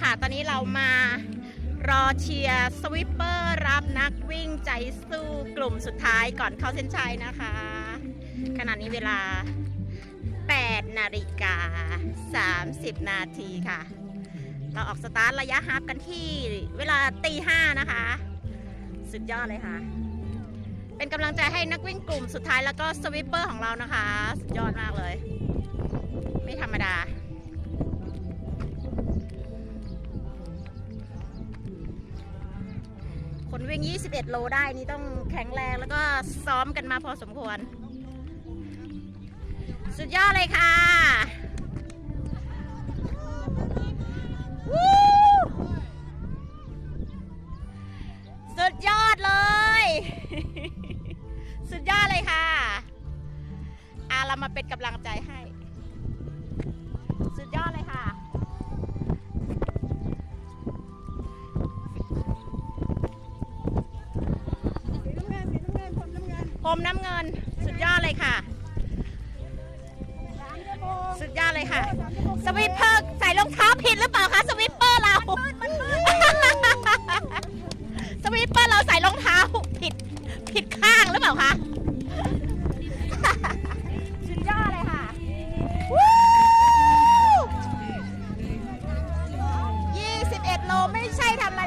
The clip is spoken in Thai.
ค่ะ ตอนนี้เรามารอเชียร์สวิปเปอร์รับนักวิ่งใจสู้กลุ่มสุดท้ายก่อนเข้าเส้นชัยนะคะ ขณะนี้เวลา 8 นาฬิกา 30 นาทีค่ะ เราออกสตาร์ทระยะฮาล์ฟกันที่เวลาตีห้านะคะ สุดยอดเลยค่ะ เป็นกำลังใจให้นักวิ่งกลุ่มสุดท้ายแล้วก็สวิปเปอร์ของเรานะคะ สุดยอดมากเลย ไม่ธรรมดา วิ่ง 21 โลได้นี่ต้องแข็งแรงแล้วก็ซ้อมกันมาพอสมควร สุดยอดเลยค่ะสุดยอดเลย สุดยอดเลยค่ะอาเรามาเป็นกำลังใจให้ น้ำเงินผมน้ำเงินสุดยอดเลยค่ะ สุดยอดเลยค่ะสามชั่วโมงสวิปเปอร์ใส่รองเท้าผิดหรือเปล่าคะสวิปเปอร์เรา สวิปเปอร์เราใส่รองเท้าผิดผิดข้างหรือเปล่าคะสุดยอดเลยค่ะวู้21โลไม่ใช่ธรรม